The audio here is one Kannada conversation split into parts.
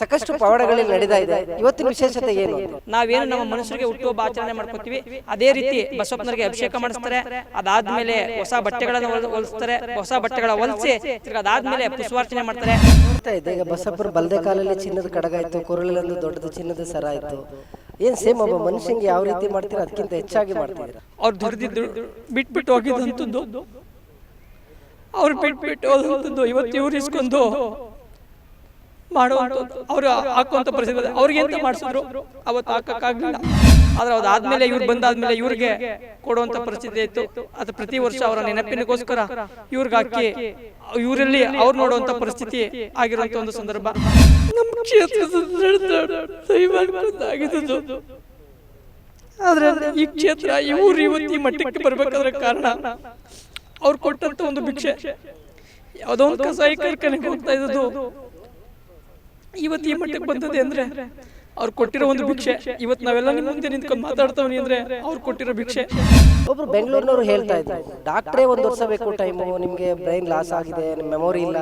ಸಾಕಷ್ಟು ಪವಾಡಗಳಲ್ಲಿ ನಡೀತಾ ಇದೆ. ಇವತ್ತಿನ ವಿಶೇಷತೆ ಏನು ನಾವೇನು ನಮ್ಮ ಮನುಷ್ಯರಿಗೆ ಹುಟ್ಟುಹಬ್ಬ ಆಚರಣೆ ಮಾಡ್ಕೋತೀವಿ. ಅದೇ ರೀತಿ ಬಸವಪ್ಪನವರಿಗೆ ಅಭಿಷೇಕ ಮಾಡಿಸ್ತಾರೆ. ಅದಾದ್ಮೇಲೆ ಹೊಸ ಬಟ್ಟೆಗಳನ್ನು ಹೊಲ್- ಹೊಲಿಸ್ತಾರೆ. ಹೊಸ ಬಟ್ಟೆಗಳ ಹೊಲಿಸಿ ಅದಾದ್ಮೇಲೆ ಪುಷ್ಪಾರ್ಚನೆ ಮಾಡ್ತಾರೆ. ನೋಡ್ತಾ ಇದ್ದೆ. ಈಗ ಬಸಪ್ಪರು ಬಲ್ದೆ ಕಾಲಲ್ಲಿ ಚಿನ್ನದ ಕಡಗ ಇತ್ತು ಕೊರಳಲ್ಲೊಂದು ದೊಡ್ಡದು ಚಿನ್ನದ ಸರ ಇತ್ತು ಏನ್ ಸೇಮ್ ಒಬ್ಬ ಮನುಷ್ಯಂಗೆ ಯಾವ ರೀತಿ ಮಾಡ್ತೀರಾ? ಅದಕ್ಕಿಂತ ಹೆಚ್ಚಾಗಿ ಮಾಡ್ತಿದ್ರು ಅವ್ರು ಬಿಟ್ ಬಿಟ್ಬಿಟ್ಟು ಹೋಗಿದ್ದಂಥದ್ದು ಅವ್ರು ಬಿಟ್ಬಿಟ್ಟು ಹೋದಂಥದ್ದು. ಇವತ್ತು ಇವ್ರು ಇಸ್ಕೊಂಡು ಮಾಡುವಂಥದ್ದು. ಅವರು ಹಾಕುವಂಥ ಪರಿಸ್ಥಿತಿ. ಅವ್ರಿಗೆ ಎಂತ ಮಾಡಿಸಿದ್ರು? ಅವತ್ತು ಹಾಕಕ್ಕಾಗಲಿಲ್ಲ. ಆದ್ರೆ ಅದಾದ್ಮೇಲೆ ಇವ್ರು ಬಂದಾದ್ಮೇಲೆ ಇವ್ರಿಗೆ ಕೊಡುವಂತ ಪರಿಸ್ಥಿತಿ ಇತ್ತು. ಅದು ಪ್ರತಿ ವರ್ಷ ಅವರ ನೆನಪಿನಗೋಸ್ಕರ ಇವ್ರಿಗೆ ಹಾಕಿ ಇವರಲ್ಲಿ ಅವ್ರು ನೋಡುವಂತ ಪರಿಸ್ಥಿತಿ ಆಗಿರುವಂತ ಒಂದು ಸಂದರ್ಭ. ನಮ್ಮ ಕ್ಷೇತ್ರದ ಆದ್ರೆ ಈ ಕ್ಷೇತ್ರ ಇವ್ರು ಇವತ್ತು ಈ ಮಟ್ಟಕ್ಕೆ ಬರ್ಬೇಕಾದ್ರೆ ಕಾರಣ ಅವ್ರು ಕೊಟ್ಟಂತ ಒಂದು ಭಿಕ್ಷೆ. ಯಾವುದೋ ಒಂದು ಕಸಾಯಿ ಕಾರ್ಖಾನೆಗೆ ಹೋಗ್ತಾ ಇದ್ದದ್ದು. ಇವತ್ತು ಈ ಮಟ್ಟಕ್ಕೆ ಬಂದದೆ ಅಂದ್ರೆ ಅವ್ರು ಕೊಟ್ಟಿರೋ ಒಂದು ಭಿಕ್ಷೆ. ಇವತ್ತು ನಾವೆಲ್ಲ ನಿಮ್ಮ ಮುಂದೆ ನಿಂತ್ಕೊಂಡು ಮಾತಾಡ್ತಾವನಿ ಅಂದ್ರೆ ಅವ್ರು ಕೊಟ್ಟಿರೋ ಭಿಕ್ಷೆ. ಒಬ್ರು ಬೆಂಗಳೂರಿನವರು ಹೇಳ್ತಾ ಇದ್ರು ಡಾಕ್ಟ್ರೇ ಒಂದು ವರ್ಷ ಬೇಕು ಟೈಮು ನಿಮ್ಗೆ ಬ್ರೈನ್ ಲಾಸ್ ಆಗಿದೆ ನಿಮ್ ಮೆಮೊರಿ ಇಲ್ಲ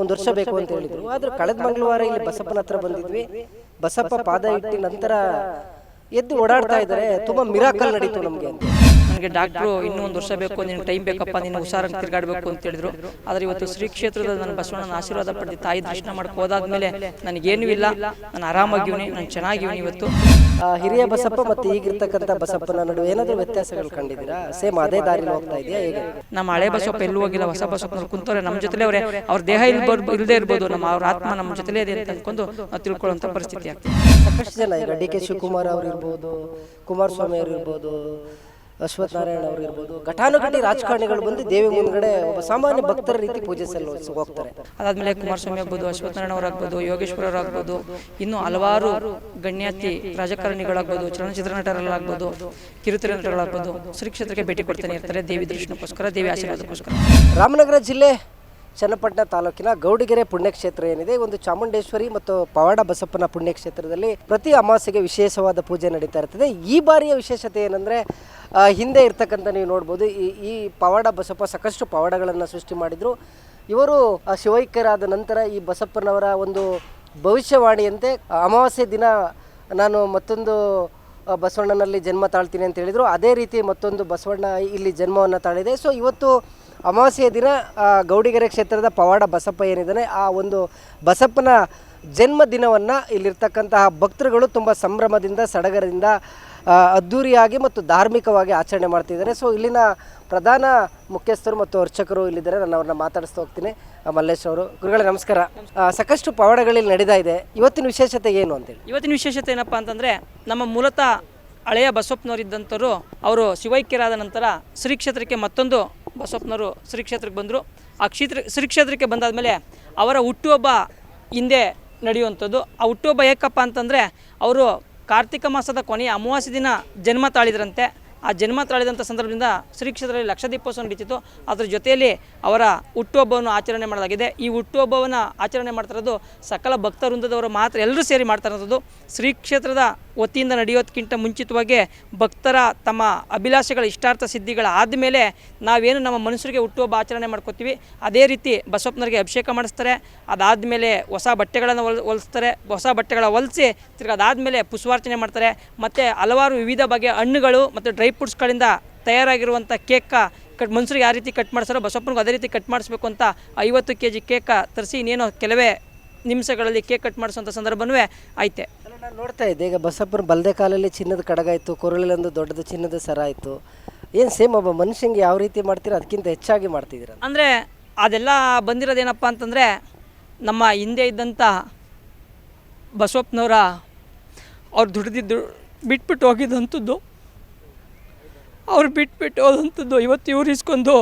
ಒಂದು ವರ್ಷ ಬೇಕು ಅಂತ ಹೇಳಿದ್ರು. ಆದ್ರೆ ಕಳೆದ ಮಂಗಳವಾರ ಇಲ್ಲಿ ಬಸಪ್ಪನ ಹತ್ರ ಬಂದಿದ್ವಿ. ಬಸಪ್ಪ ಪಾದ ಇಟ್ಟಿ ನಂತರ ಎದ್ದು ಓಡಾಡ್ತಾ ಇದ್ದಾರೆ ತುಂಬಾ ಮಿರಾಕಲ್ ನಡೀತು ನಮ್ಗೆ ಅಂತ. ನನಗೆ ಡಾಕ್ಟ್ರು ಇನ್ನೂ ಒಂದು ವರ್ಷ ಬೇಕು ನಿನ್ಗೆ ಟೈಮ್ ಬೇಕಪ್ಪ ನೀನು ಹುಷಾರಾಗಿ ತಿರುಗಾಡಬೇಕು ಅಂತ ಹೇಳಿದ್ರು. ಆದರೆ ಇವತ್ತು ಶ್ರೀ ಕ್ಷೇತ್ರದ ನನ್ನ ಬಸವಣ್ಣನ ಆಶೀರ್ವಾದ ಪಡೆದು ತಾಯಿ ದರ್ಶನ ಮಾಡಕ್ಕೆ ಹೋದಾದ್ಮೇಲೆ ನನಗೇನೂ ಇಲ್ಲ. ನಾನು ಆರಾಮಾಗಿವ್ನಿ ನಾನು ಚೆನ್ನಾಗಿವ್ನಿ ಇವತ್ತು. ಹಿರಿಯ ಬಸಪ್ಪ ಮತ್ತು ಈಗಿರ್ತಕ್ಕಂಥ ಬಸಪ್ಪನ ನಡುವೆ ಏನಾದರೂ ವ್ಯತ್ಯಾಸಗಳು ಕಂಡಿದ್ದೀರಾ? ಸೇಮ್ ಅದೇ ದಾರಿಲಿ ಹೋಗ್ತಾ ಇದೆಯಾ ಹೇಗೆ? ನಮ್ಮ ಹಳೆ ಬಸಪ್ಪ ಎಲ್ಲೂ ಹೋಗಿಲ್ಲ ಹೊಸ ಬಸಪ್ಪನ ಕುಂತವ್ರೆ ನಮ್ಮ ಜೊತೆಲೇ ಅವರೇ ಅವ್ರ ದೇಹ ಇಲ್ಲಿ ಬರ್ಬ ಇಲ್ಲದೆ ಇರ್ಬೋದು ನಮ್ಮ ಅವ್ರ ಆತ್ಮ ನಮ್ಮ ಜೊತೆಲೇ ಇದೆ ಅಂತ ಅಂದ್ಕೊಂಡು ನಾವು ತಿಳ್ಕೊಳ್ಳುವಂಥ ಪರಿಸ್ಥಿತಿ ಆಗ್ತದೆ. ಸಾಕಷ್ಟು ಜನ ಈಗ ಡಿ ಕೆ ಶಿವಕುಮಾರ್ ಅವ್ರು ಇರ್ಬೋದು ಕುಮಾರಸ್ವಾಮಿ ಅವರು ಇರ್ಬೋದು ಅಶ್ವಥ್ ನಾರಾಯಣ ಅವರು ಇರ್ಬೋದು. ಘಟಾನುಘಟಿ ರಾಜಕಾರಣಿಗಳು ಬಂದು ದೇವಿ ಮುಂದ್ಗಡೆ ಒಬ್ಬ ಸಾಮಾನ್ಯ ಭಕ್ತರ ರೀತಿ ಪೂಜೆ ಸಲ್ಲಿಸಿ ಹೋಗ್ತಾರೆ. ಅದಾದ್ಮೇಲೆ ಕುಮಾರಸ್ವಾಮಿ ಆಗ್ಬೋದು ಅಶ್ವತ್ಥನಾರಾಯಣ ಅವರಾಗ್ಬೋದು ಯೋಗೇಶ್ವರ ಆಗ್ಬೋದು ಇನ್ನು ಹಲವಾರು ಗಣ್ಯಾತಿ ರಾಜಕಾರಣಿಗಳಾಗ್ಬೋದು ಚಲನಚಿತ್ರ ನಟರಲ್ಲಾಗ್ಬೋದು ಕಿರುತೆರೆ ನಟರಲ್ಲಾಗ್ಬೋದು ಶ್ರೀ ಕ್ಷೇತ್ರಕ್ಕೆ ಭೇಟಿ ಕೊಡ್ತಾನೆ ಇರ್ತಾರೆ ದೇವಿ ದರ್ಶನಕ್ಕೋಸ್ಕರ ದೇವಿ ಆಶೀರ್ವಾದಕ್ಕೋಸ್ಕರ. ರಾಮನಗರ ಜಿಲ್ಲೆ ಚನ್ನಪಟ್ಟಣ ತಾಲೂಕಿನ ಗೌಡಿಗೆರೆ ಪುಣ್ಯಕ್ಷೇತ್ರ ಏನಿದೆ, ಒಂದು ಚಾಮುಂಡೇಶ್ವರಿ ಮತ್ತು ಪವಾಡ ಬಸಪ್ಪನ ಪುಣ್ಯಕ್ಷೇತ್ರದಲ್ಲಿ ಪ್ರತಿ ಅಮಾವಾಸ್ಯೆಗೆ ವಿಶೇಷವಾದ ಪೂಜೆ ನಡೀತಾ ಇರ್ತದೆ. ಈ ಬಾರಿಯ ವಿಶೇಷತೆ ಏನಂದರೆ ಹಿಂದೆ ಇರ್ತಕ್ಕಂಥ ನೀವು ನೋಡ್ಬೋದು, ಈ ಈ ಪವಾಡ ಬಸಪ್ಪ ಸಾಕಷ್ಟು ಪವಾಡಗಳನ್ನು ಸೃಷ್ಟಿ ಮಾಡಿದರು. ಇವರು ಶಿವೈಕ್ಯರಾದ ನಂತರ ಈ ಬಸಪ್ಪನವರ ಒಂದು ಭವಿಷ್ಯವಾಣಿಯಂತೆ ಅಮಾವಾಸ್ಯೆ ದಿನ ನಾನು ಮತ್ತೊಂದು ಬಸವಣ್ಣನಲ್ಲಿ ಜನ್ಮ ತಾಳ್ತೀನಿ ಅಂತ ಹೇಳಿದರು. ಅದೇ ರೀತಿ ಮತ್ತೊಂದು ಬಸವಣ್ಣ ಇಲ್ಲಿ ಜನ್ಮವನ್ನು ತಾಳಿದೆ. ಸೊ ಇವತ್ತು ಅಮಾವಾಸ್ಯೆಯ ದಿನ ಗೌಡಿಗೆರೆ ಕ್ಷೇತ್ರದ ಪವಾಡ ಬಸಪ್ಪ ಏನಿದ್ದಾನೆ, ಆ ಒಂದು ಬಸಪ್ಪನ ಜನ್ಮ ದಿನವನ್ನು ಇಲ್ಲಿರ್ತಕ್ಕಂತಹ ಭಕ್ತರುಗಳು ತುಂಬ ಸಂಭ್ರಮದಿಂದ, ಸಡಗರದಿಂದ ಅದ್ದೂರಿಯಾಗಿ ಮತ್ತು ಧಾರ್ಮಿಕವಾಗಿ ಆಚರಣೆ ಮಾಡ್ತಿದ್ದಾರೆ. ಸೊ ಇಲ್ಲಿನ ಪ್ರಧಾನ ಮುಖ್ಯಸ್ಥರು ಮತ್ತು ಅರ್ಚಕರು ಇಲ್ಲಿದ್ದಾರೆ. ನಾನು ಅವ್ರನ್ನ ಮಾತಾಡಿಸ್ತಾ ಹೋಗ್ತೀನಿ. ಮಲ್ಲೇಶ್ ಅವರು. ಗುರುಗಳೇ, ನಮಸ್ಕಾರ. ಸಾಕಷ್ಟು ಪವಾಡಗಳಲ್ಲಿ ನಡೀತಾ ಇದೆ. ಇವತ್ತಿನ ವಿಶೇಷತೆ ಏನು ಅಂತೇಳಿ ಇವತ್ತಿನ ವಿಶೇಷತೆ ಏನಪ್ಪಾ ಅಂತಂದರೆ, ನಮ್ಮ ಮೂಲತಃ ಹಳೆಯ ಬಸವಪ್ಪನವರಿದ್ದಂಥವ್ರು ಅವರು ಶಿವೈಕ್ಯರಾದ ನಂತರ ಶ್ರೀ ಕ್ಷೇತ್ರಕ್ಕೆ ಮತ್ತೊಂದು ಬಸಪ್ಪನವರು ಶ್ರೀ ಕ್ಷೇತ್ರಕ್ಕೆ ಬಂದರು. ಆ ಕ್ಷೇತ್ರ, ಶ್ರೀ ಕ್ಷೇತ್ರಕ್ಕೆ ಬಂದಾದಮೇಲೆ ಅವರ ಹುಟ್ಟುಹಬ್ಬ ಹಿಂದೆ ನಡೆಯುವಂಥದ್ದು. ಆ ಹುಟ್ಟುಹಬ್ಬ ಏಕಪ್ಪ ಅಂತಂದರೆ, ಅವರು ಕಾರ್ತಿಕ ಮಾಸದ ಕೊನೆಯ ಅಮಾವಾಸ್ಯ ದಿನ ಜನ್ಮ ತಾಳಿದ್ರಂತೆ. ಆ ಜನ್ಮ ತಾಳಿದಂಥ ಸಂದರ್ಭದಿಂದ ಶ್ರೀ ಕ್ಷೇತ್ರದಲ್ಲಿ ಲಕ್ಷ ದೀಪೋತ್ಸವ ನಡೀತಿತ್ತು. ಅದರ ಜೊತೆಯಲ್ಲಿ ಅವರ ಹುಟ್ಟುಹಬ್ಬವನ್ನು ಆಚರಣೆ ಮಾಡಲಾಗಿದೆ. ಈ ಹುಟ್ಟುಹಬ್ಬವನ್ನು ಆಚರಣೆ ಮಾಡ್ತಿರೋದು ಸಕಲ ಭಕ್ತ ವೃಂದದವರು ಮಾತ್ರ, ಎಲ್ಲರೂ ಸೇರಿ ಮಾಡ್ತಾ ಇರೋದು ಶ್ರೀ ಕ್ಷೇತ್ರದ ವತಿಯಿಂದ ನಡೆಯೋದಕ್ಕಿಂತ ಮುಂಚಿತವಾಗಿ ಭಕ್ತರ ತಮ್ಮ ಅಭಿಲಾಷೆಗಳ, ಇಷ್ಟಾರ್ಥ ಸಿದ್ಧಿಗಳ ಆದಮೇಲೆ ನಾವೇನು ನಮ್ಮ ಮನುಷ್ಯರಿಗೆ ಹುಟ್ಟುಹಬ್ಬ ಆಚರಣೆ ಮಾಡ್ಕೋತೀವಿ. ಅದೇ ರೀತಿ ಬಸವಪ್ಪನವರಿಗೆ ಅಭಿಷೇಕ ಮಾಡಿಸ್ತಾರೆ. ಅದಾದಮೇಲೆ ಹೊಸ ಬಟ್ಟೆಗಳನ್ನು ಹೊಲ್ ಹೊಲಿಸ್ತಾರೆ. ಹೊಸ ಬಟ್ಟೆಗಳ ಹೊಲಿಸಿ ತಿರ್ಗಿ ಅದಾದಮೇಲೆ ಪುಷ್ಪಾರ್ಚನೆ ಮಾಡ್ತಾರೆ. ಮತ್ತು ಹಲವಾರು ವಿವಿಧ ಬಗೆಯ ಹಣ್ಣುಗಳು ಮತ್ತು ಡ್ರೈ ಫ್ರೂಟ್ಸ್ಗಳಿಂದ ತಯಾರಾಗಿರುವಂಥ ಕೇಕ ಕಟ್ ಮನುಷ್ಯರಿಗೆ ಯಾವ ರೀತಿ ಕಟ್ ಮಾಡಿಸ್ತಾರೋ, ಬಸವಪ್ಪನಿಗೂ ಅದೇ ರೀತಿ ಕಟ್ ಮಾಡಿಸ್ಬೇಕು ಅಂತ ಐವತ್ತು ಕೆ ಜಿ ಕೇಕ ತರಿಸಿ ಇನ್ನೇನೋ ಕೆಲವೇ ನಿಮಿಷಗಳಲ್ಲಿ ಕೇಕ್ ಕಟ್ ಮಾಡಿಸುವಂಥ ಸಂದರ್ಭನೂ ಐತೆ. ನಾನು ನೋಡ್ತಾ ಇದ್ದೆ ಈಗ ಬಸಪ್ಪನ ಬಲ್ದೆ ಕಾಲಲ್ಲಿ ಚಿನ್ನದ ಕಡಗ ಇತ್ತು ಕೊರಳಲ್ಲೊಂದು ದೊಡ್ಡದು ಚಿನ್ನದ ಸರ ಇತ್ತು ಏನು ಸೇಮ್ ಒಬ್ಬ ಮನುಷ್ಯಂಗೆ ಯಾವ ರೀತಿ ಮಾಡ್ತೀರಾ ಅದಕ್ಕಿಂತ ಹೆಚ್ಚಾಗಿ ಮಾಡ್ತಿದ್ದೀರ? ಅಂದರೆ ಅದೆಲ್ಲ ಬಂದಿರೋದೇನಪ್ಪ ಅಂತಂದರೆ ನಮ್ಮ ಹಿಂದೆ ಇದ್ದಂಥ ಬಸವಪ್ಪನವರ ಅವ್ರು ದುಡಿದಿದ್ದು ಬಿಟ್ಬಿಟ್ಟು ಹೋಗಿದ್ದಂಥದ್ದು ಅವ್ರು ಬಿಟ್ಬಿಟ್ಟು ಹೋದಂಥದ್ದು ಇವತ್ತು ಇವ್ರು ಇಸ್ಕೊಂಡು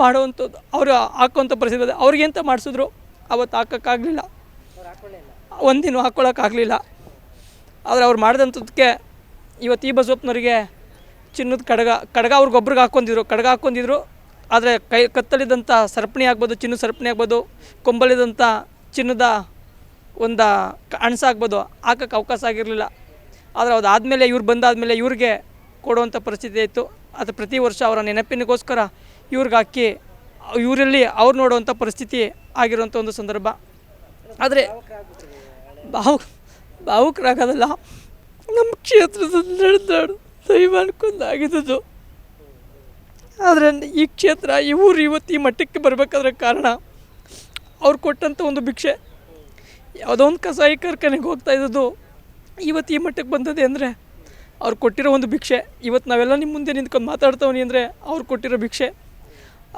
ಮಾಡುವಂಥದ್ದು ಅವರು ಹಾಕುವಂಥ ಪರಿಸ್ಥಿತಿ ಇದೆ. ಅವ್ರಿಗೆ ಎಂತ ಮಾಡಿಸಿದ್ರು? ಅವತ್ತು ಹಾಕೋಕ್ಕಾಗಲಿಲ್ಲ. ಒಂದಿನ ಹಾಕ್ಕೊಳ್ಳೋಕ್ಕಾಗಲಿಲ್ಲ ಆದರೆ ಅವ್ರು ಮಾಡಿದಂಥದ್ದಕ್ಕೆ ಇವತ್ತು ಈ ಬಸವಪ್ಪನವರಿಗೆ ಚಿನ್ನದ ಕಡಗ ಕಡಗ ಅವ್ರಿಗೊಬ್ರಿಗೆ ಹಾಕ್ಕೊಂಡಿದ್ರು, ಕಡಗ ಹಾಕ್ಕೊಂಡಿದ್ರು. ಆದರೆ ಕೈ, ಕತ್ತಲಿದ್ದಂಥ ಸರಪಣಿ ಆಗ್ಬೋದು, ಚಿನ್ನದ ಸರಪಣಿ ಆಗ್ಬೋದು ಕೊಂಬಲಿದಂಥ ಚಿನ್ನದ ಒಂದು ಅಣಸ ಆಗ್ಬೋದು ಹಾಕೋಕ್ಕೆ ಅವಕಾಶ ಆಗಿರಲಿಲ್ಲ. ಆದರೆ ಅದಾದಮೇಲೆ ಇವ್ರು ಬಂದಾದಮೇಲೆ ಇವ್ರಿಗೆ ಕೊಡುವಂಥ ಪರಿಸ್ಥಿತಿ ಇತ್ತು ಅದು ಪ್ರತಿ ವರ್ಷ ಅವರ ನೆನಪಿನಗೋಸ್ಕರ ಇವ್ರಿಗೆ ಹಾಕಿ, ಇವರಲ್ಲಿ ಅವ್ರು ನೋಡುವಂಥ ಪರಿಸ್ಥಿತಿ ಆಗಿರುವಂಥ ಒಂದು ಸಂದರ್ಭ. ಆದರೆ ಭಾವು, ಭಾವುಕರಾಗೋದಲ್ಲ. ನಮ್ಮ ಕ್ಷೇತ್ರದಲ್ಲಿ ನಡೆದಾಡು ಆದರೆ ಈ ಕ್ಷೇತ್ರ, ಈ ಊರು ಇವತ್ತು ಈ ಮಟ್ಟಕ್ಕೆ ಬರಬೇಕಾದ್ರೆ ಕಾರಣ ಅವ್ರು ಕೊಟ್ಟಂಥ ಒಂದು ಭಿಕ್ಷೆ. ಯಾವುದೋ ಒಂದು ಕಸಾಯಿ ಕಾರ್ಖಾನೆಗೆ ಹೋಗ್ತಾ ಇದ್ದದ್ದು. ಇವತ್ತು ಈ ಮಟ್ಟಕ್ಕೆ ಬಂದದೆ ಅಂದರೆ ಅವ್ರು ಕೊಟ್ಟಿರೋ ಒಂದು ಭಿಕ್ಷೆ. ಇವತ್ತು ನಾವೆಲ್ಲ ನಿಮ್ಮ ಮುಂದೆ ನಿಂತ್ಕೊಂಡು ಮಾತಾಡ್ತವನಿ ಅಂದರೆ ಅವ್ರು ಕೊಟ್ಟಿರೋ ಭಿಕ್ಷೆ.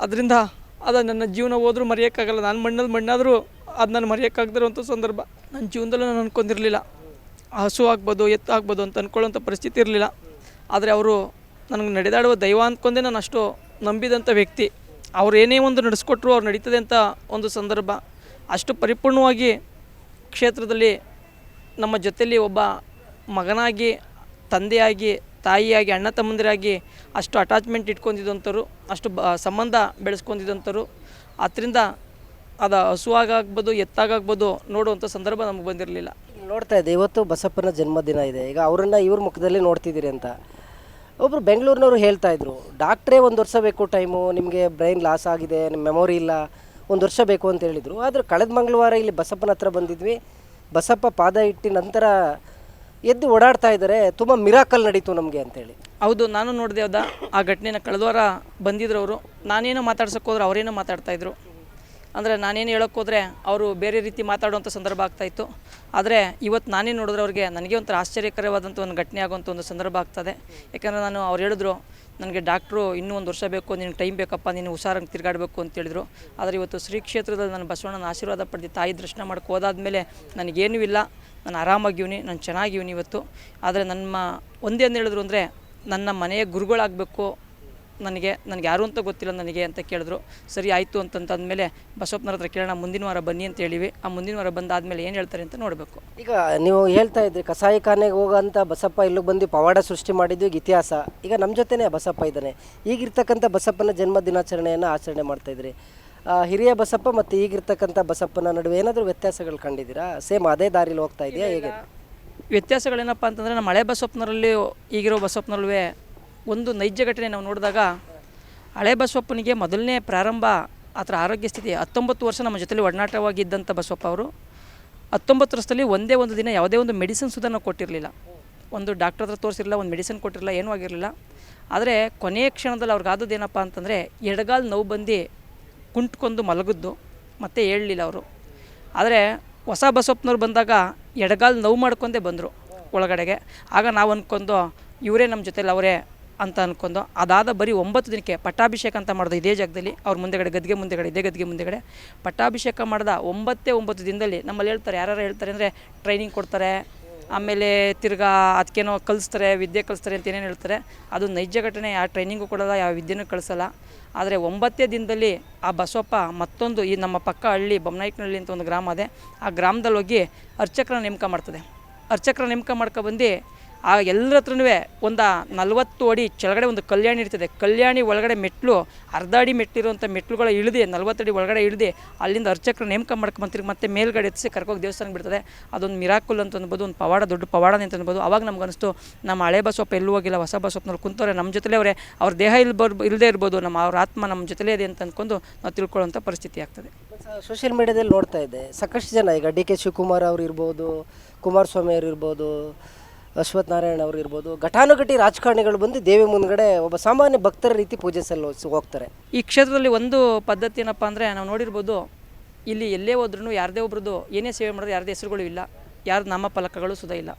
ಅದರಿಂದ ಅದು ನನ್ನ ಜೀವನ ಹೋದರೂ ಮರೆಯೋಕ್ಕಾಗಲ್ಲ. ನಾನು ಮಣ್ಣಲ್ಲಿ ಮಣ್ಣಾದರೂ ಅದು ನಾನು ಮರೆಯೋಕ್ಕಾಗ್ದಿರೋಂಥ ಸಂದರ್ಭ. ನನ್ನ ಜೀವನದಲ್ಲೂ ನಾನು ಅನ್ಕೊಂಡಿರಲಿಲ್ಲ. ಹಸು ಆಗ್ಬೋದು, ಎತ್ತು ಆಗ್ಬೋದು ಅಂತ ಅಂದ್ಕೊಳ್ಳೋಂಥ ಪರಿಸ್ಥಿತಿ ಇರಲಿಲ್ಲ. ಆದರೆ ಅವರು ನನಗೆ ನಡೆದಾಡುವ ದೈವ ಅಂದ್ಕೊಂಡೆ ನಾನು ಅಷ್ಟು ನಂಬಿದಂಥ ವ್ಯಕ್ತಿ. ಅವ್ರು ಏನೇ ಒಂದು ನಡೆಸ್ಕೊಟ್ರು ಅವ್ರು ನಡೀತದೆ ಅಂತ ಒಂದು ಸಂದರ್ಭ. ಅಷ್ಟು ಪರಿಪೂರ್ಣವಾಗಿ ಕ್ಷೇತ್ರದಲ್ಲಿ ನಮ್ಮ ಜೊತೆಯಲ್ಲಿ ಒಬ್ಬ ಮಗನಾಗಿ, ತಂದೆಯಾಗಿ ತಾಯಿಯಾಗಿ, ಅಣ್ಣ ತಮ್ಮಂದಿರಾಗಿ ಅಷ್ಟು ಅಟ್ಯಾಚ್ಮೆಂಟ್ ಇಟ್ಕೊಂಡಿದ್ದಂಥವ್ರು, ಅಷ್ಟು ಬ, ಸಂಬಂಧ ಬೆಳೆಸ್ಕೊಂಡಿದ್ದಂಥವ್ರು. ಅದರಿಂದ ಅದು ಹಸುವಾಗಾಗ್ಬೋದು, ಎತ್ತಾಗಾಗ್ಬೋದು ನೋಡುವಂಥ ಸಂದರ್ಭ ನಮಗೆ ಬಂದಿರಲಿಲ್ಲ. ನೋಡ್ತಾ ಇದ್ದೆ, ಇವತ್ತು ಬಸಪ್ಪನ ಜನ್ಮದಿನ ಇದೆ. ಈಗ ಅವರನ್ನು ಇವ್ರ ಮುಖದಲ್ಲಿ ನೋಡ್ತಿದ್ದೀರಿ ಅಂತ. ಒಬ್ಬರು ಬೆಂಗಳೂರಿನವರು ಹೇಳ್ತಾ ಇದ್ರು, ಡಾಕ್ಟ್ರೇ ಒಂದು ವರ್ಷ ಬೇಕು ಟೈಮು, ನಿಮಗೆ ಬ್ರೈನ್ ಲಾಸ್ ಆಗಿದೆ ನಿಮ್ಮ ಮೆಮೊರಿ ಇಲ್ಲ, ಒಂದು ವರ್ಷ ಬೇಕು ಅಂತ ಹೇಳಿದರು. ಆದರೆ ಕಳೆದ ಮಂಗಳವಾರ ಇಲ್ಲಿ ಬಸಪ್ಪನ ಹತ್ರ ಬಂದಿದ್ವಿ. ಬಸಪ್ಪ ಪಾದ ಇಟ್ಟಿ ನಂತರ ಎದ್ದು ಓಡಾಡ್ತಾ ಇದ್ದಾರೆ, ತುಂಬ ಮಿರಾಕಲ್ ನಡೀತು ನಮಗೆ ಅಂತೇಳಿ. ಹೌದು, ನಾನು ನೋಡಿದೆ ಹೌದಾ ಆ ಘಟನೆನ ಕಳೆದ ವಾರ ಬಂದಿದ್ರು ಅವರು. ನಾನೇನೋ ಮಾತಾಡ್ಸೋಕೆ ಹೋದ್ರೆ, ಅವರೇನೋ ಮಾತಾಡ್ತಾಯಿದ್ರು ಅಂದರೆ ನಾನೇನು ಹೇಳೋಕೆ ಹೋದರೆ ಅವರು ಬೇರೆ ರೀತಿ ಮಾತಾಡುವಂಥ ಸಂದರ್ಭ ಆಗ್ತಾಯಿತ್ತು ಆದರೆ ಇವತ್ತು ನಾನೇ ನೋಡಿದ್ರೆ ಅವ್ರಿಗೆ ನನಗೆ ಒಂಥರ ಆಶ್ಚರ್ಯಕರವಾದಂಥ ಒಂದು ಘಟನೆ ಆಗುವಂಥ ಒಂದು ಸಂದರ್ಭ ಆಗ್ತದೆ. ಯಾಕಂದರೆ ನಾನು ಅವ್ರು ಹೇಳಿದ್ರು ನನಗೆ ಡಾಕ್ಟ್ರು ಇನ್ನೂ ಒಂದು ವರ್ಷ ಬೇಕು, ನಿನಗೆ ಟೈಮ್ ಬೇಕಪ್ಪ, ನೀನು ಹುಷಾರಂಗೆ ತಿರುಗಾಡಬೇಕು ಅಂತ ಹೇಳಿದ್ರು. ಆದರೆ ಇವತ್ತು ಶ್ರೀ ಕ್ಷೇತ್ರದಲ್ಲಿ ನಾನು ಬಸವಣ್ಣನ ಆಶೀರ್ವಾದ ಪಡೆದು ತಾಯಿ ದರ್ಶನ ಮಾಡಕ್ಕೆ ಹೋದಾದ್ಮೇಲೆ ನನಗೇನೂ ಇಲ್ಲ. ನಾನು ಆರಾಮಾಗಿವ್ನಿ, ನಾನು ಚೆನ್ನಾಗಿವ್ನಿ ಇವತ್ತು. ಆದರೆ ನಮ್ಮ ಒಂದೇನು ಹೇಳಿದ್ರು ಅಂದರೆ ನನ್ನ ಮನೆಯ ಗುರುಗಳಾಗಬೇಕು ನನಗೆ ನನಗೆ ಯಾರು ಅಂತ ಗೊತ್ತಿಲ್ಲ ನನಗೆ ಅಂತ ಕೇಳಿದ್ರು. ಸರಿ ಆಯಿತು ಅಂತಂತಂದಮೇಲೆ ಬಸವಪ್ಪನವ್ರ ಹತ್ರ ಕೇಳೋಣ ಮುಂದಿನ ವಾರ ಬನ್ನಿ ಅಂತ ಹೇಳಿವಿ. ಆ ಮುಂದಿನ ವಾರ ಬಂದಾದಮೇಲೆ ಏನು ಹೇಳ್ತಾರೆ ಅಂತ ನೋಡಬೇಕು. ಈಗ ನೀವು ಹೇಳ್ತಾ ಇದ್ರಿ ಕಸಾಯಿಖಾನೆಗೆ ಹೋಗೋಂಥ ಬಸಪ್ಪ ಇಲ್ಲಿಗೆ ಬಂದು ಪವಾಡ ಸೃಷ್ಟಿ ಮಾಡಿದ್ವಿ ಇತಿಹಾಸ. ಈಗ ನಮ್ಮ ಜೊತೆನೇ ಬಸಪ್ಪ ಇದ್ದಾನೆ. ಈಗಿರ್ತಕ್ಕಂಥ ಬಸಪ್ಪನ ಜನ್ಮ ದಿನಾಚರಣೆಯನ್ನು ಆಚರಣೆ ಮಾಡ್ತಾ ಇದ್ರಿ. ಹಿರಿಯ ಬಸಪ್ಪ ಮತ್ತು ಈಗಿರ್ತಕ್ಕಂಥ ಬಸಪ್ಪನ ನಡುವೆ ಏನಾದರೂ ವ್ಯತ್ಯಾಸಗಳು ಕಂಡಿದ್ದೀರಾ? ಸೇಮ್ ಅದೇ ದಾರಿಲಿ ಹೋಗ್ತಾ ಇದೆಯಾ ಹೇಗೆ? ವ್ಯತ್ಯಾಸಗಳೇನಪ್ಪ ಅಂತಂದರೆ ನಮ್ಮ ಹಳೆ ಬಸಪ್ಪನರಲ್ಲಿ ಈಗಿರೋ ಬಸವಪ್ಪನಲ್ಲೂ ಒಂದು ನೈಜ ಘಟನೆ ನಾವು ನೋಡಿದಾಗ ಹಳೆ ಬಸವಪ್ಪನಿಗೆ ಮೊದಲನೇ ಪ್ರಾರಂಭ ಆತರ ಆರೋಗ್ಯ ಸ್ಥಿತಿ ಹತ್ತೊಂಬತ್ತು ವರ್ಷ ನಮ್ಮ ಜೊತೆಲಿ ಒಡನಾಟವಾಗಿದ್ದಂಥ ಬಸವಪ್ಪ ಅವರು. ಹತ್ತೊಂಬತ್ತು ವರ್ಷದಲ್ಲಿ ಒಂದೇ ಒಂದು ದಿನ ಯಾವುದೇ ಒಂದು ಮೆಡಿಸಿನ್ ಸುಧಾ ಕೊಟ್ಟಿರಲಿಲ್ಲ. ಒಂದು ಡಾಕ್ಟರ್ ಹತ್ರ ತೋರಿಸಿರಲಿಲ್ಲ, ಒಂದು ಮೆಡಿಸಿನ್ ಕೊಟ್ಟಿರಲಿಲ್ಲ, ಏನೂ ಆಗಿರಲಿಲ್ಲ. ಆದರೆ ಕೊನೆಯ ಕ್ಷಣದಲ್ಲಿ ಅವ್ರಿಗೆ ಏನಪ್ಪ ಅಂತಂದರೆ ಎಡಗಾಲು ನೋವು ಬಂದು ಕುಂಟ್ಕೊಂಡು ಮಲಗಿದ್ದು, ಮತ್ತೆ ಹೇಳಲಿಲ್ಲ ಅವರು. ಆದರೆ ಹೊಸ ಬಸವಪ್ಪನವ್ರು ಬಂದಾಗ ಎಡಗಾಲು ನೋವು ಮಾಡ್ಕೊಂಡೇ ಬಂದರು ಒಳಗಡೆಗೆ. ಆಗ ನಾವು ಅಂದ್ಕೊಂಡು ಇವರೇ ನಮ್ಮ ಜೊತೆಲಿ ಅವರೇ ಅಂತ ಅಂದ್ಕೊಂಡು ಅದಾದ ಬರೀ ಒಂಬತ್ತು ದಿನಕ್ಕೆ ಪಟ್ಟಾಭಿಷೇಕ ಅಂತ ಮಾಡೋದು ಇದೇ ಜಾಗದಲ್ಲಿ. ಅವ್ರ ಮುಂದೆಗಡೆ, ಗದ್ಗೆ ಮುಂದೆಗಡೆ, ಇದೇ ಗದ್ಗೆ ಮುಂದೆಗಡೆ. ಪಟ್ಟಾಭಿಷೇಕ ಮಾಡಿದ ಒಂಬತ್ತೇ ಒಂಬತ್ತು ದಿನದಲ್ಲಿ ನಮ್ಮಲ್ಲಿ ಹೇಳ್ತಾರೆ ಯಾರು ಹೇಳ್ತಾರೆ ಅಂದರೆ ಟ್ರೈನಿಂಗ್ ಕೊಡ್ತಾರೆ, ಆಮೇಲೆ ತಿರ್ಗಾ ಅದಕ್ಕೇನೋ ಕಲಿಸ್ತಾರೆ, ವಿದ್ಯೆ ಕಲಿಸ್ತಾರೆ ಅಂತ ಏನೇನು ಹೇಳ್ತಾರೆ. ಅದು ನೈಜ ಘಟನೆ ಯಾವ ಟ್ರೈನಿಂಗು ಕೊಡೋಲ್ಲ, ಯಾವ ವಿದ್ಯೆನೂ ಕಳಿಸಲ್ಲ. ಆದರೆ ಒಂಬತ್ತೇ ದಿನದಲ್ಲಿ ಆ ಬಸವಪ್ಪ ಮತ್ತೊಂದು ಈ ನಮ್ಮ ಪಕ್ಕ ಹಳ್ಳಿ ಬೊಮ್ಮನಾಯ್ಕನಹಳ್ಳಿ ಅಂತ ಒಂದು ಗ್ರಾಮ ಇದೆ ಆ ಗ್ರಾಮದಲ್ಲಿ ಹೋಗಿ ಅರ್ಚಕರ ನೇಮಕ ಮಾಡ್ತದೆ. ಅರ್ಚಕರ ನೇಮಕ ಮಾಡ್ಕೊಬಂದು ಆ ಎಲ್ಲರ ಹತ್ರನೂ ಒಂದು ನಲವತ್ತು ಅಡಿ ಕೆಳಗಡೆ ಒಂದು ಕಲ್ಯಾಣಿ ಇರ್ತದೆ. ಕಲ್ಯಾಣಿ ಒಳಗಡೆ ಮೆಟ್ಲು ಅರ್ಧ ಅಡಿ ಮೆಟ್ಟಿರುವಂಥ ಮೆಟ್ಲುಗಳ ಇಳಿದು ಅಡಿ ಒಳಗಡೆ ಇಳಿದು. ಅಲ್ಲಿಂದ ಅರ್ಚಕರು ನೇಮಕ ಮಾಡ್ಕೊಂಬಂತಿರ್ಗಿ ಮತ್ತೆ ಮೇಲ್ಗಡೆ ಎತ್ತಿಸಿ ಕರ್ಕೋಗಿ ದೇವಸ್ಥಾನಕ್ಕೆ ಬಿಡ್ತದೆ. ಅದೊಂದು ಮಿರಾಕುಲ್ ಅಂತ ಅನ್ಬೋದು, ಒಂದು ಪವಾಡ, ದೊಡ್ಡ ಪವಾಡ ಅಂತ ಅನ್ಬೋದು. ಅವಾಗ ನಮ್ಗೆ ಅನಿಸ್ತು, ನಮ್ಮ ಹಳೆ ಬಸವಪ್ಪ ಎಲ್ಲೂ ಹೋಗಿಲ್ಲ, ಹೊಸ ಬಸವಪ್ಪನಲ್ಲಿ ಕುಂತವ್ರೆ, ನಮ್ಮ ಜೊತೆಲೇ ಅವರೇ, ಅವ್ರ ದೇಹ ಇಲ್ಲಿ ಬರ್ ಇಲ್ಲದೇ ಇರ್ಬೋದು, ನಮ್ಮ ಅವ್ರ ಆತ್ಮ ನಮ್ಮ ಜೊತೆಲೇ ಇದೆ ಅಂತ ಅಂದ್ಕೊಂಡು ನಾವು ತಿಳ್ಕೊಳ್ಳೋಂಥ ಪರಿಸ್ಥಿತಿ ಆಗ್ತದೆ. ಸೋಷಿಯಲ್ ಮೀಡಿಯಾದಲ್ಲಿ ನೋಡ್ತಾ ಇದ್ದೆ, ಸಾಕಷ್ಟು ಜನ ಈಗ ಡಿ ಕೆ ಶಿವಕುಮಾರ್ ಅವ್ರು ಇರ್ಬೋದು, ಕುಮಾರಸ್ವಾಮಿ ಅವರು ಇರ್ಬೋದು ಅಶ್ವಥ್ ನಾರಾಯಣ ಅವರು ಇರ್ಬೋದು. ಘಟಾನುಘಟಿ ರಾಜಕಾರಣಿಗಳು ಬಂದು ದೇವಿ ಮುಂದ್ಗಡೆ ಒಬ್ಬ ಸಾಮಾನ್ಯ ಭಕ್ತರ ರೀತಿ ಪೂಜೆ ಸಲ್ಲ ಹೋಗ್ತಾರೆ. ಈ ಕ್ಷೇತ್ರದಲ್ಲಿ ಒಂದು ಪದ್ಧತಿ ಏನಪ್ಪ ಅಂದರೆ ನಾವು ನೋಡಿರ್ಬೋದು, ಇಲ್ಲಿ ಎಲ್ಲೇ ಹೋದ್ರೂ ಯಾರದೇ ಒಬ್ರದ್ದು ಏನೇ ಸೇವೆ ಮಾಡಿದ್ರು ಯಾರದೇ ಹೆಸರುಗಳು ಇಲ್ಲ. ಯಾರ ನಾಮಫಲಕಗಳು ಸುದ ಇಲ್ಲ.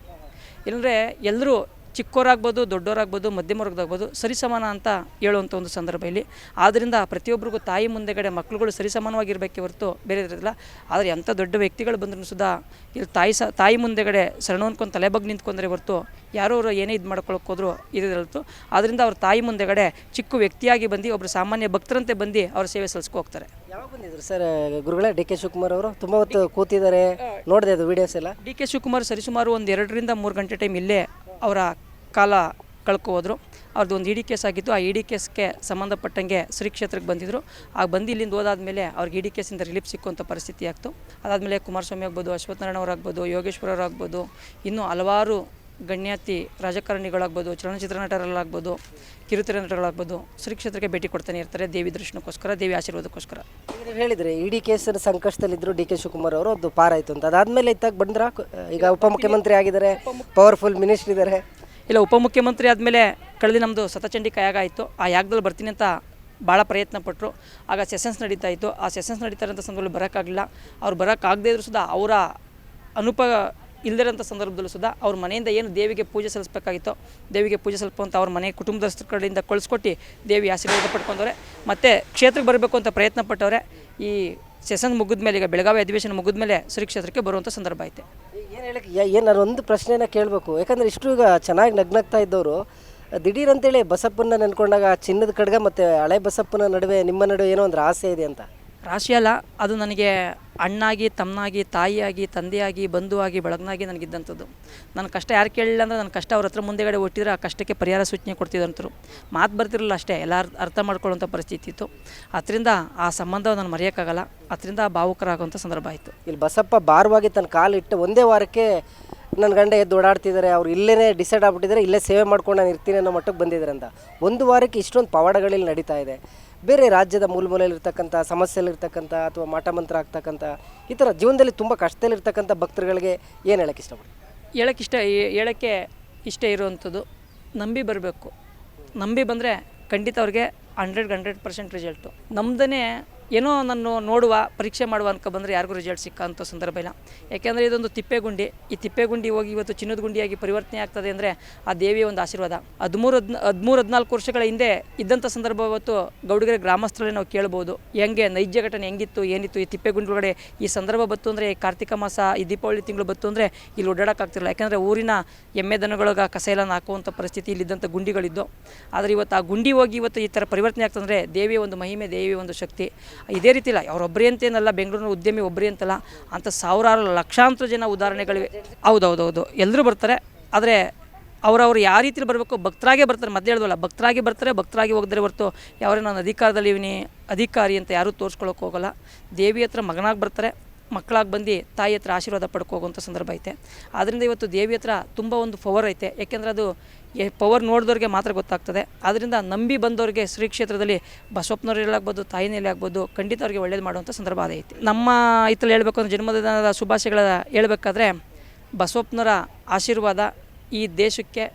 ಇಲ್ಲಂದರೆ ಎಲ್ಲರೂ ಚಿಕ್ಕವರಾಗ್ಬೋದು ದೊಡ್ಡೋರಾಗ್ಬೋದು ಮಧ್ಯಮ ವರ್ಗದಾಗ್ಬೋದು ಸರಿಸಮಾನ ಅಂತ ಹೇಳುವಂಥ ಒಂದು ಸಂದರ್ಭ ಇಲ್ಲಿ. ಆದ್ದರಿಂದ ಪ್ರತಿಯೊಬ್ಬರಿಗೂ ತಾಯಿ ಮುಂದೆಗಡೆ ಮಕ್ಕಳುಗಳು ಸರಿಸಮಾನವಾಗಿರಬೇಕೆ ಹೊರತು ಬೇರೆ ಇರೋದಿಲ್ಲ. ಆದರೆ ಎಂಥ ದೊಡ್ಡ ವ್ಯಕ್ತಿಗಳು ಬಂದರೂ ಸುದಾ ಇಲ್ಲಿ ತಾಯಿ ಸಹ ತಾಯಿ ಮುಂದೆಗಡೆ ಶರಣ ಅನ್ಕೊಂಡು ತಲೆಬಗ್ ನಿಂತ್ಕೊಂಡ್ರೆ ಹೊರತು ಯಾರೋ ಅವರು ಏನೇ ಇದು ಮಾಡ್ಕೊಳ್ಳೋಕೆ ಹೋದ್ರು ಇದಿರಲ್ತು ಆದ್ದರಿಂದ ಅವ್ರ ತಾಯಿ ಮುಂದೆಗಡೆ ಚಿಕ್ಕ ವ್ಯಕ್ತಿಯಾಗಿ ಬಂದು ಒಬ್ಬರು ಸಾಮಾನ್ಯ ಭಕ್ತರಂತೆ ಬಂದು ಅವ್ರ ಸೇವೆ ಸಲ್ಲಿಸ್ಕೊ ಹೋಗ್ತಾರೆ. ಯಾವಾಗ ಬಂದಿದ್ರು ಸರ್ ಗುರುಗಳೇ? ಡಿ ಕೆ ಶಿವಕುಮಾರ್ ಅವರು ತುಂಬ ಹೊತ್ತು ಕೂತಿದ್ದಾರೆ. ನೋಡಿದೆ ಅದು ವಿಡಿಯೋಸ್ ಎಲ್ಲ. ಡಿ ಕೆ ಶಿವಕುಮಾರ್ ಸರಿಸುಮಾರು ಒಂದು ಎರಡರಿಂದ ಮೂರು ಗಂಟೆ ಟೈಮ್ ಇಲ್ಲೇ ಅವರ ಕಾಲ ಕಳ್ಕೊ ಹೋದ್ರು. ಅವ್ರದ್ದು ಒಂದು ಡಿ ಕೇಸ್ ಆಗಿತ್ತು. ಆ ಇ ಡಿ ಕೇಸ್ಗೆ ಸಂಬಂಧಪಟ್ಟಂಗೆ ಶ್ರೀ ಕ್ಷೇತ್ರಕ್ಕೆ ಬಂದಿದ್ದರು ಆಗ ಬಂದು ಇಲ್ಲಿಂದ ಹೋದಾದ್ಮೇಲೆ ಅವ್ರಿಗೆ ಡಿ ಕೇಸಿಂದ ರಿಲೀಫ್ ಸಿಕ್ಕುವಂಥ ಪರಿಸ್ಥಿತಿ ಆಗ್ತು. ಅದಾದಮೇಲೆ ಕುಮಾರಸ್ವಾಮಿ ಆಗ್ಬೋದು, ಅಶ್ವತ್ಥನಾರಾಯಣ ಅವರಾಗ್ಬೋದು ಯೋಗೇಶ್ವರ ಆಗ್ಬೋದು ಇನ್ನೂ ಹಲವಾರು ಗಣ್ಯಾತಿ ರಾಜಕಾರಣಿಗಳಾಗ್ಬೋದು ಚಲನಚಿತ್ರ ನಟರಲ್ಲಾಗ್ಬೋದು ಕಿರುತೆರೆ ನಟಗಳಾಗ್ಬೋದು ಶ್ರೀ ಕ್ಷೇತ್ರಕ್ಕೆ ಭೇಟಿ ಕೊಡ್ತಾನೆ ಇರ್ತಾರೆ ದೇವಿ ದರ್ಶನಕ್ಕೋಸ್ಕರ ದೇವಿ ಆಶೀರ್ವಾದಕ್ಕೋಸ್ಕರ. ಹೇಳಿದರೆ ನೀವು ಡಿ ಇಡಿ ಕೇಸರ ಸಂಕಷ್ಟದಲ್ಲಿದ್ದರು ಡಿ ಕೆ ಶಿವಕುಮಾರ್ ಅವರು ಅದು ಪಾರಾಯಿತು ಅಂತ. ಅದಾದಮೇಲೆ ಇತ್ತಾಗ ಬಂದ್ರ? ಈಗ ಉಪಮುಖ್ಯಮಂತ್ರಿ ಆಗಿದ್ದಾರೆ ಪವರ್ಫುಲ್ ಮಿನಿಸ್ಟರ್ ಇದ್ದಾರೆ. ಇಲ್ಲ ಉಪಮುಖ್ಯಮಂತ್ರಿ ಆದಮೇಲೆ ಕಳೆದ ನಮ್ಮದು ಸತಚಂಡಿ ಯಾಗ ಆಯಿತು. ಆ ಯಾಗದಲ್ಲಿ ಬರ್ತೀನಿ ಅಂತ ಭಾಳ ಪ್ರಯತ್ನ ಪಟ್ಟರು ಆಗ ಸೆಷನ್ಸ್ ನಡೀತಾ ಇತ್ತು. ಆ ಸೆಷನ್ಸ್ ನಡೀತಾ ಇರೋಂಥ ಸಂದರ್ಭದಲ್ಲಿ ಬರೋಕ್ಕಾಗಲಿಲ್ಲ. ಅವ್ರು ಬರೋಕ್ಕಾಗದೇ ಇದ್ರು ಸುದಾ ಅವರ ಅನುಪ ಇಲ್ಲದಿರೋಂಥ ಸಂದರ್ಭದಲ್ಲೂ ಸುದಾ ಅವ್ರ ಮನೆಯಿಂದ ಏನು ದೇವಿಗೆ ಪೂಜೆ ಸಲ್ಲಿಸಬೇಕಾಗಿತ್ತೋ, ದೇವಿಗೆ ಪೂಜೆ ಸಲ್ಲಿಸುವಂಥ ಅವ್ರ ಮನೆ ಕುಟುಂಬದ ಕಡೆಯಿಂದ ಕಳಿಸ್ಕೊಟ್ಟು ದೇವಿ ಆಶೀರ್ವಾದ ಪಡ್ಕೊಂಡವ್ರೆ. ಮತ್ತು ಕ್ಷೇತ್ರಕ್ಕೆ ಬರಬೇಕು ಅಂತ ಪ್ರಯತ್ನ ಪಟ್ಟವ್ರೆ. ಈ ಸೆಷನ್ ಮುಗಿದ ಮೇಲೆ, ಈಗ ಬೆಳಗಾವಿ ಅಧಿವೇಶನ ಮುಗಿದ ಮೇಲೆ ಶ್ರೀ ಕ್ಷೇತ್ರಕ್ಕೆ ಬರುವಂಥ ಸಂದರ್ಭ ಐತೆ. ಏನು ಹೇಳಕ್ಕೆ ಏನಾರು ಒಂದು ಪ್ರಶ್ನೆನ ಕೇಳಬೇಕು. ಯಾಕಂದರೆ ಇಷ್ಟು ಈಗ ಚೆನ್ನಾಗಿ ನಗ್ನಗ್ತಾ ಇದ್ದವರು. ದಿಢೀರ್ ಅಂತೇಳಿ ಬಸಪ್ಪನ ನೆನ್ಕೊಂಡಾಗ ಚಿನ್ನದ ಕಡ್ಗ ಮತ್ತು ಹಳೆ ಬಸಪ್ಪನ ನಡುವೆ ನಿಮ್ಮ ನಡುವೆ ಏನೋ ಒಂದು ಆಸೆ ಇದೆ ಅಂತ. ರಾಶಿ ಅಲ್ಲ, ಅದು ನನಗೆ ಅಣ್ಣಾಗಿ, ತಮ್ಮನಾಗಿ, ತಾಯಿಯಾಗಿ, ತಂದೆಯಾಗಿ, ಬಂಧುವಾಗಿ, ಬೆಳಗ್ನಾಗಿ ನನಗಿದ್ದಂಥದ್ದು. ನನ್ನ ಕಷ್ಟ ಯಾರು ಕೇಳಿಲ್ಲ ಅಂದರೆ ನನ್ನ ಕಷ್ಟ ಅವ್ರ ಹತ್ರ ಮುಂದೆಗಡೆ ಒಟ್ಟಿದ್ರೆ ಆ ಕಷ್ಟಕ್ಕೆ ಪರಿಹಾರ ಸೂಚನೆ ಕೊಡ್ತಿದ್ದಂತರು ಮಾತು ಬರ್ತಿರಲಿಲ್ಲ ಅಷ್ಟೇ ಎಲ್ಲ ಅರ್ಥ- ಮಾಡ್ಕೊಳ್ಳೋಂಥ ಪರಿಸ್ಥಿತಿ ಇತ್ತು. ಅದರಿಂದ ಆ ಸಂಬಂಧ ನಾನು ಮರೆಯೋಕ್ಕಾಗಲ್ಲ. ಅದರಿಂದ ಭಾವುಕರಾಗುವಂಥ ಸಂದರ್ಭ ಆಯಿತು. ಇಲ್ಲಿ ಬಸಪ್ಪ ಭಾರವಾಗಿ ತನ್ನ ಕಾಲು ಇಟ್ಟು ಒಂದೇ ವಾರಕ್ಕೆ ನನ್ನ ಗಂಡ ಎದ್ದು ಓಡಾಡ್ತಿದ್ದಾರೆ, ಅವ್ರು ಇಲ್ಲೇ ಡಿಸೈಡ್ ಆಗ್ಬಿಟ್ಟಿದ್ದಾರೆ, ಇಲ್ಲೇ ಸೇವೆ ಮಾಡ್ಕೊಂಡು ನಾನು ಇರ್ತೀನಿ ಅನ್ನೋ ಮಟ್ಟಕ್ಕೆ ಬಂದಿದ್ದಾರೆ ಅಂತ ಒಂದು ವಾರಕ್ಕೆ ಇಷ್ಟೊಂದು ಪವಾಡಗಳಲ್ಲಿ ನಡೀತಾ ಇದೆ. ಬೇರೆ ರಾಜ್ಯದ ಮೂಲ ಮೂಲೆಯಲ್ಲಿರ್ತಕ್ಕಂಥ ಸಮಸ್ಯೆಯಲ್ಲಿರ್ತಕ್ಕಂಥ ಅಥವಾ ಮಾಟ ಮಂತ್ರ ಆಗ್ತಕ್ಕಂಥ ಈ ಥರ ಜೀವನದಲ್ಲಿ ತುಂಬ ಕಷ್ಟದಲ್ಲಿರ್ತಕ್ಕಂಥ ಭಕ್ತರುಗಳಿಗೆ ಏನು ಹೇಳಕ್ಕೆ ಇಷ್ಟಪಡಿ ಹೇಳಕ್ಕೆ ಇಷ್ಟ, ಹೇಳೋಕ್ಕೆ ಇಷ್ಟ ಇರುವಂಥದ್ದು, ನಂಬಿ ಬರಬೇಕು. ನಂಬಿ ಬಂದರೆ ಖಂಡಿತ ಅವ್ರಿಗೆ ಹಂಡ್ರೆಡ್ ಹಂಡ್ರೆಡ್ ಪರ್ಸೆಂಟ್ ರಿಸಲ್ಟು ನಮ್ದೇ ಏನೋ ನಾನು ನೋಡುವ, ಪರೀಕ್ಷೆ ಮಾಡುವ ಅನ್ಕೊ ಬಂದರೆ ಯಾರಿಗೂ ರಿಸಲ್ಟ್ ಸಿಕ್ಕಂಥ ಸಂದರ್ಭ ಇಲ್ಲ. ಯಾಕೆಂದರೆ ಇದೊಂದು ತಿಪ್ಪೆಗುಂಡಿ ಈ ತಿಪ್ಪೆಗುಂಡಿ ಹೋಗಿ ಇವತ್ತು ಚಿನ್ನದ ಗುಂಡಿಯಾಗಿ ಪರಿವರ್ತನೆ ಆಗ್ತದೆ ಅಂದರೆ ಆ ದೇವಿಯ ಒಂದು ಆಶೀರ್ವಾದ. ಹದಿಮೂರು ಹದ್ ಹದಿಮೂರು, ಹದಿನಾಲ್ಕು ವರ್ಷಗಳ ಹಿಂದೆ ಇದ್ದಂಥ ಸಂದರ್ಭ ಇವತ್ತು ಗೌಡಗೆರೆ ಗ್ರಾಮಸ್ಥರಲ್ಲಿ ನಾವು ಕೇಳ್ಬೋದು. ಹೆಂಗೆ, ನೈಜ ಘಟನೆ ಹೆಂಗಿತ್ತು, ಏನಿತ್ತು, ಈ ತಿಪ್ಪೆಗುಂಡಿ ಒಳಗಡೆ ಈ ಸಂದರ್ಭ ಬತ್ತು ಅಂದರೆ ಕಾರ್ತಿಕ ಮಾಸ, ಈ ದೀಪಾವಳಿ ತಿಂಗಳು ಬತ್ತು ಅಂದರೆ ಇಲ್ಲಿ ಓಡಾಡೋಕ್ಕಾಗ್ತಿರಲ್ಲ ಯಾಕೆಂದರೆ ಊರಿನ ಎಮ್ಮೆ ದನಗಳಿಗೆ ಕಸ ಎಲ್ಲ ಹಾಕುವಂಥ ಪರಿಸ್ಥಿತಿ ಇಲ್ಲಿದ್ದಂಥ ಗುಂಡಿಗಳಿದ್ದು. ಆದರೆ ಇವತ್ತು ಆ ಗುಂಡಿ ಹೋಗಿ ಇವತ್ತು ಈ ಥರ ಪರಿವರ್ತನೆ ಆಗ್ತಂದರೆ ದೇವಿಯ ಒಂದು ಮಹಿಮೆ, ದೇವಿಯ ಒಂದು ಶಕ್ತಿ. ಇದೇ ರೀತಿ ಇಲ್ಲ ಅವರೊಬ್ಬರೇ ಅಂತೇನಲ್ಲ ಬೆಂಗಳೂರಿನ ಉದ್ಯಮಿ ಒಬ್ಬರೇ ಅಂತಲ್ಲ, ಅಂತ ಸಾವಿರಾರು ಲಕ್ಷಾಂತರ ಜನ ಉದಾಹರಣೆಗಳಿವೆ. ಹೌದೌದೌದು ಎಲ್ಲರೂ ಬರ್ತಾರೆ, ಆದರೆ ಅವರವ್ರು ಯಾವ ರೀತಿಲಿ ಬರಬೇಕು, ಭಕ್ತರಾಗೇ ಬರ್ತಾರೆ, ಮೊದಲು ಹೇಳ್ದಲ್ಲ, ಭಕ್ತರಾಗಿ ಬರ್ತಾರೆ, ಭಕ್ತರಾಗಿ ಹೋಗಿದ್ರೆ ಹೊರತು ಯಾರೇ ನಾನು ಅಧಿಕಾರದಲ್ಲಿ ಇವನಿ ಅಧಿಕಾರಿ ಅಂತ ಯಾರೂ ತೋರಿಸ್ಕೊಳ್ಳೋಕೆ ಹೋಗೋಲ್ಲ. ದೇವಿ ಹತ್ರ ಮಗನಾಗಿ ಬರ್ತಾರೆ ಮಕ್ಕಳಾಗಿ ಬಂದು ತಾಯಿ ಹತ್ರ ಆಶೀರ್ವಾದ ಪಡ್ಕೋಗುವಂಥ ಸಂದರ್ಭ ಐತೆ. ಆದ್ದರಿಂದ ಇವತ್ತು ದೇವಿ ಹತ್ರ ತುಂಬ ಒಂದು ಪವರ್ ಐತೆ. ಯಾಕೆಂದರೆ ಅದು ಪವರ್ ನೋಡಿದವ್ರಿಗೆ ಮಾತ್ರ ಗೊತ್ತಾಗ್ತದೆ. ಆದ್ದರಿಂದ ನಂಬಿ ಬಂದವರಿಗೆ ಶ್ರೀ ಕ್ಷೇತ್ರದಲ್ಲಿ ಬಸವಪ್ಪನವ್ರಲ್ಲಿ ಆಗ್ಬೋದು ತಾಯಿನಲ್ಲಿ ಆಗ್ಬೋದು ಖಂಡಿತ ಅವ್ರಿಗೆ ಒಳ್ಳೇದು ಮಾಡುವಂಥ ಸಂದರ್ಭ ಅದೇ ಐತಿ. ನಮ್ಮ ಇತ್ತಲ್ಲಿ ಹೇಳಬೇಕು ಅಂದರೆ ಜನ್ಮದಿನದ ಶುಭಾಶಯಗಳ ಹೇಳಬೇಕಾದ್ರೆ ಬಸವಪ್ಪನವರ ಆಶೀರ್ವಾದ ಈ ದೇಶಕ್ಕೆ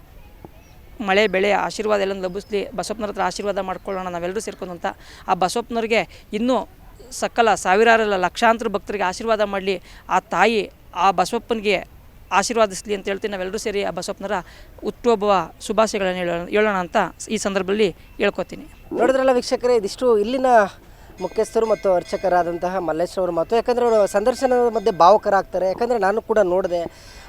ಮಳೆ ಬೆಳೆ ಆಶೀರ್ವಾದ ಎಲ್ಲ ಲಭಿಸ್ಲಿ, ಬಸವಪ್ಪನವ್ರ ಹತ್ರ ಆಶೀರ್ವಾದ ಮಾಡ್ಕೊಳ್ಳೋಣ ನಾವೆಲ್ಲರೂ ಸೇರ್ಕೊಂಡು ಅಂತ ಆ ಬಸವಪ್ಪನವ್ರಿಗೆ ಇನ್ನೂ ಸಕಲ ಸಾವಿರಾರಲ್ಲ ಲಕ್ಷಾಂತರ ಭಕ್ತರಿಗೆ ಆಶೀರ್ವಾದ ಮಾಡಲಿ. ಆ ತಾಯಿ, ಆ ಬಸವಪ್ಪನಿಗೆ ಆಶೀರ್ವಾದಿಸಲಿ ಅಂತ ಹೇಳ್ತೀನಿ. ನಾವೆಲ್ಲರೂ ಸೇರಿ ಆ ಬಸವಪ್ಪನರ ಹುಟ್ಟುಹಬ್ಬ ಶುಭಾಶಯಗಳನ್ನು ಹೇಳೋಣ ಹೇಳೋಣ ಅಂತ ಈ ಸಂದರ್ಭದಲ್ಲಿ ಹೇಳ್ಕೊತೀನಿ. ನೋಡಿದ್ರಲ್ಲ ವೀಕ್ಷಕರೇ, ಇದಿಷ್ಟು ಇಲ್ಲಿನ ಮುಖ್ಯಸ್ಥರು ಮತ್ತು ಅರ್ಚಕರಾದಂತಹ ಮಲ್ಲೇಶ್ ಅವರ ಮಾತು. ಯಾಕಂದರೆ ಅವರು ಸಂದರ್ಶನದ ಮಧ್ಯೆ ಭಾವುಕರಾಗ್ತಾರೆ. ಯಾಕಂದರೆ ನಾನು ಕೂಡ ನೋಡಿದೆ,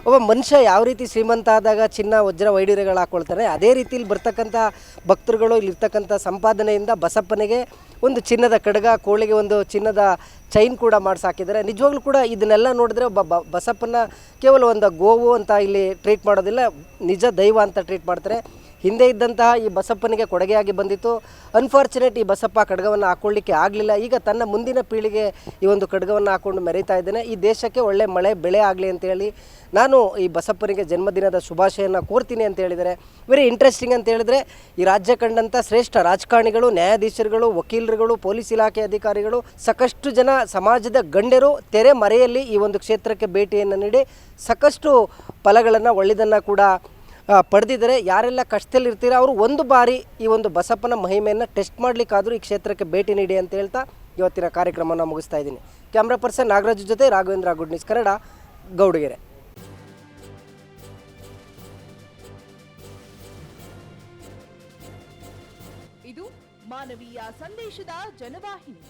ಒಬ್ಬ ಮನುಷ್ಯ ಯಾವ ರೀತಿ ಶ್ರೀಮಂತ ಆದಾಗ ಚಿನ್ನ, ವಜ್ರ ವೈಡೂರ್ಯಗಳು ಹಾಕ್ಕೊಳ್ತಾನೆ ಅದೇ ರೀತಿಲಿ ಬರ್ತಕ್ಕಂಥ ಭಕ್ತರುಗಳು ಇಲ್ಲಿರ್ತಕ್ಕಂಥ ಸಂಪಾದನೆಯಿಂದ ಬಸಪ್ಪನಿಗೆ ಒಂದು ಚಿನ್ನದ ಕಡಗ, ಕೋಳಿಗೆ ಒಂದು ಚಿನ್ನದ ಚೈನ್ ಕೂಡ ಮಾಡಿಸಾಕಿದ್ದಾರೆ ನಿಜವಾಗ್ಲೂ ಕೂಡ ಇದನ್ನೆಲ್ಲ ನೋಡಿದ್ರೆ ಒಬ್ಬ ಬ, ಬಸಪ್ಪನ ಕೇವಲ ಒಂದು ಗೋವು ಅಂತ ಇಲ್ಲಿ ಟ್ರೀಟ್ ಮಾಡೋದಿಲ್ಲ, ನಿಜ ದೈವ ಅಂತ ಟ್ರೀಟ್ ಮಾಡ್ತಾರೆ. ಹಿಂದೆ ಇದ್ದಂತಹ ಈ ಬಸಪ್ಪನಿಗೆ ಕೊಡುಗೆಯಾಗಿ ಬಂದಿತ್ತು. ಅನ್ಫಾರ್ಚುನೇಟ್ ಈ ಬಸಪ್ಪ ಖಡ್ಗವನ್ನು ಹಾಕೊಳ್ಳಿಕ್ಕೆ ಆಗಲಿಲ್ಲ. ಈಗ ತನ್ನ ಮುಂದಿನ ಪೀಳಿಗೆ ಈ ಒಂದು ಖಡ್ಗವನ್ನು ಹಾಕೊಂಡು ಮೆರೀತಾ ಇದ್ದೇನೆ. ಈ ದೇಶಕ್ಕೆ ಒಳ್ಳೆ ಮಳೆ ಬೆಳೆ ಆಗಲಿ ಅಂತೇಳಿ ನಾನು ಈ ಬಸಪ್ಪನಿಗೆ ಜನ್ಮದಿನದ ಶುಭಾಶಯನ ಕೋರ್ತೀನಿ ಅಂತ ಹೇಳಿದರೆ ವೆರಿ ಇಂಟ್ರೆಸ್ಟಿಂಗ್ ಅಂತ ಹೇಳಿದರೆ, ಈ ರಾಜ್ಯ ಕಂಡಂಥ ಶ್ರೇಷ್ಠ ರಾಜಕಾರಣಿಗಳು, ನ್ಯಾಯಾಧೀಶರುಗಳು, ವಕೀಲರುಗಳು, ಪೊಲೀಸ್ ಇಲಾಖೆ ಅಧಿಕಾರಿಗಳು, ಸಾಕಷ್ಟು ಜನ ಸಮಾಜದ ಗಣ್ಯರು ತೆರೆ ಮರೆಯಲ್ಲಿ ಈ ಒಂದು ಕ್ಷೇತ್ರಕ್ಕೆ ಭೇಟಿಯನ್ನು ನೀಡಿ ಸಾಕಷ್ಟು ಫಲಗಳನ್ನು, ಒಳ್ಳೆಯದನ್ನು ಕೂಡ ಪಡೆದಿದ್ದಾರೆ ಯಾರೆಲ್ಲ ಕಷ್ಟದಲ್ಲಿ ಇರ್ತೀರ ಅವರು ಒಂದು ಬಾರಿ ಈ ಒಂದು ಬಸಪ್ಪನ ಮಹಿಮೆಯನ್ನು ಟೆಸ್ಟ್ ಮಾಡಲಿಕ್ಕಾದರೂ ಈ ಕ್ಷೇತ್ರಕ್ಕೆ ಭೇಟಿ ನೀಡಿ ಅಂತ ಹೇಳ್ತಾ ಇವತ್ತಿನ ಕಾರ್ಯಕ್ರಮವನ್ನು ಮುಗಿಸ್ತಾ ಇದ್ದೀನಿ. ಕ್ಯಾಮ್ರಾ ಪರ್ಸನ್ ನಾಗರಾಜ್ ಜೊತೆ ರಾಘವೇಂದ್ರ ಗುಡ್ ನ್ಯೂಸ್ ಕನ್ನಡ, ಗೌಡಗೆರೆ. ಇದು ಮಾನವೀಯ ಸಂದೇಶದ ಜನವಾಹಿನಿ.